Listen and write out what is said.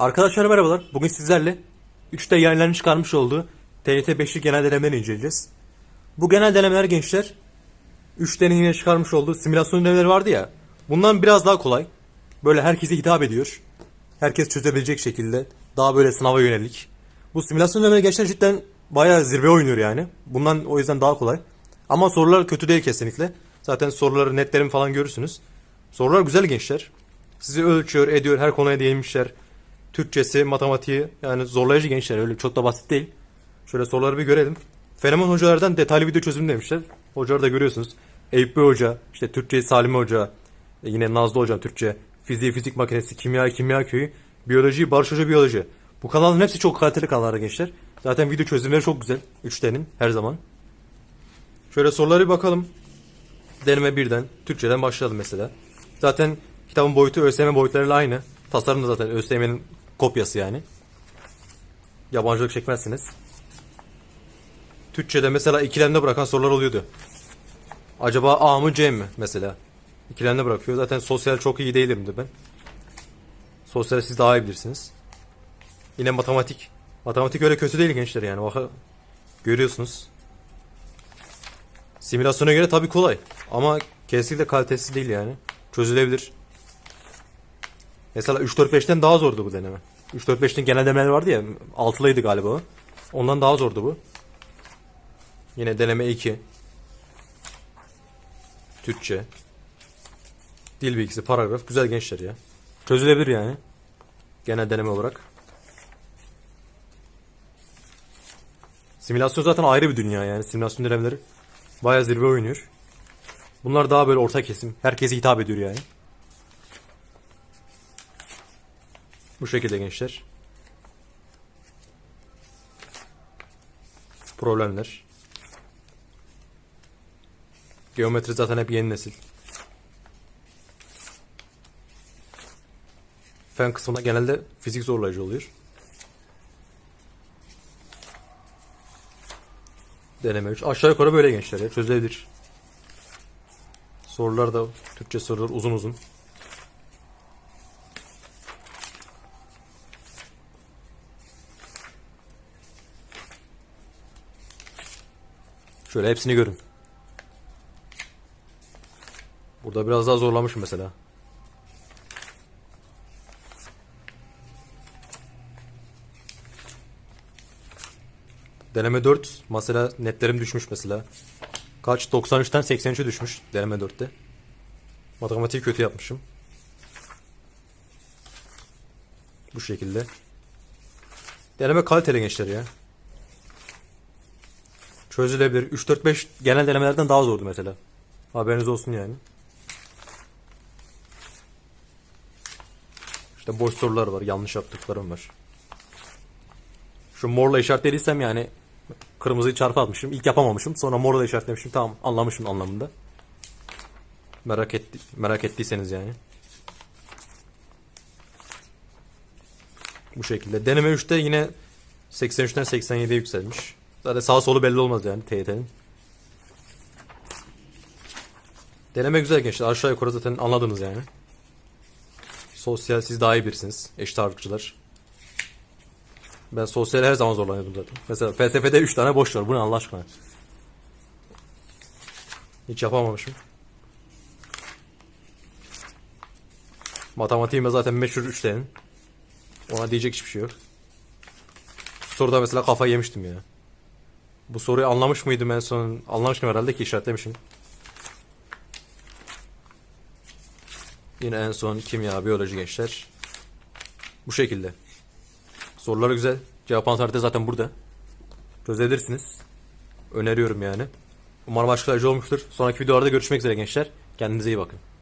Arkadaşlar merhabalar. Bugün sizlerle 3'te yayınlarını çıkarmış olduğu TYT 5'lik genel denemeleri inceleyeceğiz. Bu genel denemeler gençler 3'tenin yine çıkarmış olduğu simülasyon denemeleri vardı ya. Bundan biraz daha kolay. Böyle herkese hitap ediyor. Herkes çözebilecek şekilde. Daha böyle sınava yönelik. Bu simülasyon denemeleri gençler cidden bayağı zirve oynuyor yani. Bundan o yüzden daha kolay. Ama sorular kötü değil kesinlikle. Zaten soruları netlerimi falan görürsünüz. Sorular güzel gençler. Sizi ölçüyor, ediyor, her konuya değinmişler. Türkçesi, matematiği yani zorlayıcı gençler öyle çok da basit değil. Şöyle soruları bir görelim. Fenomen hocalardan detaylı video çözüm demişler. Hocaları da görüyorsunuz. Eyüp Bey Hoca, işte Türkçe Salimi Hoca, e, yine Nazlı Hocam Türkçe, fiziği fizik makinesi, kimya kimya köyü, biyoloji Barış Hoca biyoloji. Bu kanalın hepsi çok kaliteli kanallar gençler. Zaten video çözümleri çok güzel. Üçtenin her zaman. Şöyle sorulara bir bakalım. Deneme birden. Türkçeden başlayalım mesela. Zaten kitabın boyutu ÖSYM boyutlarıyla aynı. Tasarım da zaten ÖSYM'nin kopyası yani. Yabancılık çekmezsiniz. Türkçe'de mesela ikilemde bırakan sorular oluyordu. Acaba A mı C mi mesela? İkilemde bırakıyor. Zaten sosyal çok iyi değilim de ben. Sosyal siz daha iyi bilirsiniz. Yine matematik. Matematik öyle kötü değil gençler yani. Bak görüyorsunuz. Simülasyona göre tabii kolay. Ama kesinlikle kalitesiz değil yani. Çözülebilir. Mesela 3-4-5'ten daha zordu bu deneme. 3-4-5'ten genel denemeler vardı ya. Altılıydı galiba o. Ondan daha zordu bu. Yine deneme 2. Türkçe. Dil bilgisi, paragraf. Güzel gençler ya. Çözülebilir yani. Genel deneme olarak. Simülasyon zaten ayrı bir dünya yani. Simülasyon denemeleri bayağı zirve oynuyor. Bunlar daha böyle orta kesim. Herkese hitap ediyor yani. Bu şekilde gençler. Problemler. Geometri zaten hep yeni nesil. Fen kısmında genelde fizik zorlayıcı oluyor. Deneme 3. Aşağı yukarı böyle gençler ya. Çözülebilir. Sorular da Türkçe sorular uzun uzun. Şöyle hepsini görün. Burada biraz daha zorlamış mesela. Deneme 4 mesela netlerim düşmüş mesela. Kaç? 93'ten 83'e düşmüş deneme 4'te. Matematiği kötü yapmışım. Bu şekilde. Deneme kaliteli gençler ya. Çözülebilir. 3 4 5 genel denemelerden daha zordu mesela. Haberiniz olsun yani. İşte boş sorular var, yanlış yaptıklarım var. Şu morla işaretlediysem yani kırmızıyı çarpı atmışım. İlk yapamamışım. Sonra morla işaretlemişim. Tamam anlamışım anlamında. Merak etti merak ettiyseniz yani. Bu şekilde. Deneme 3'te yine 83'ten 87'ye yükselmiş. Zaten sağ solu belli olmaz yani TYT'nin. Deneme güzel gençler. Aşağı yukarı zaten anladınız yani. Sosyal siz daha iyi birisiniz. Eşit ağırlıkçılar. Ben sosyal her zaman zorlanıyordum zaten. Mesela felsefede 3 tane boş var. Bu ne Allah aşkına? Hiç yapamamışım. Matematiğime zaten meşhur 3'lerin. Ona diyecek hiçbir şey yok. Soruda mesela kafayı yemiştim ya. Bu soruyu anlamış mıydım en son? Anlamıştım herhalde ki işaretlemişim. Yine en son kimya, biyoloji gençler. Bu şekilde. Soruları güzel. Cevap anahtarı zaten burada. Çözebilirsiniz. Öneriyorum yani. Umarım açıklayıcı olmuştur. Sonraki videolarda görüşmek üzere gençler. Kendinize iyi bakın.